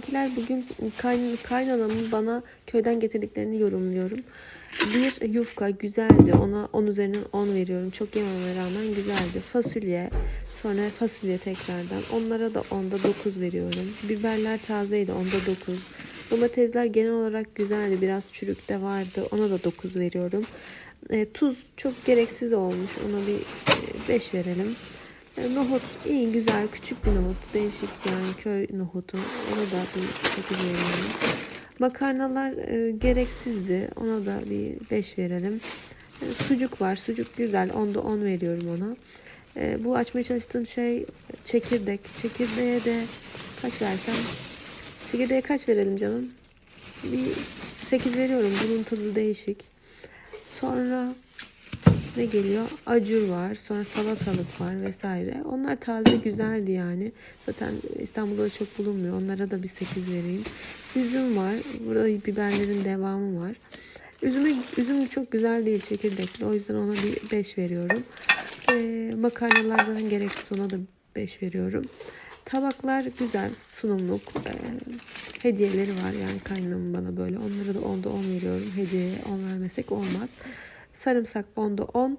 Bizimkiler bugün kayn kaynanamın bana köyden getirdiklerini yorumluyorum. Bir yufka güzeldi. Ona 10 üzerinden 10 veriyorum. Çok yememe rağmen güzeldi. Fasulye, sonra fasulye tekrardan. Onlara da 10'da 9 veriyorum. Biberler tazeydi. 10'da 9. Domatesler genel olarak güzeldi. Biraz çürük de vardı. Ona da 9 veriyorum. E, tuz çok gereksiz olmuş. Ona bir 5 verelim. E, Nohut iyi güzel küçük bir nohut değişik yani köy nohutu ona da bir 8 verelim. Makarnalar e, gereksizdi ona da bir 5 verelim. E, sucuk var sucuk güzel onda 10 veriyorum ona. E, bu açmaya çalıştığım şey çekirdek. Çekirdeğe de kaç versem? Çekirdeğe kaç verelim canım? Bir 8 veriyorum bunun tadı değişik. Sonra ne geliyor? Acur var. Sonra salatalık var vesaire. Onlar taze güzeldi yani. Zaten İstanbul'da da çok bulunmuyor. Onlara da bir 8 vereyim. Üzüm var. Burada biberlerin devamı var. Üzümü, üzüm çok güzel değil çekirdekli. O yüzden ona bir 5 veriyorum. Ee, makarnalar zaten gereksiz ona da 5 veriyorum. Tabaklar güzel, sunumluk. Ee, hediyeleri var yani kaynanamın bana böyle. Onlara da onda 10 veriyorum. Hediyeye 10 vermesek olmaz. Sarımsak onda 10.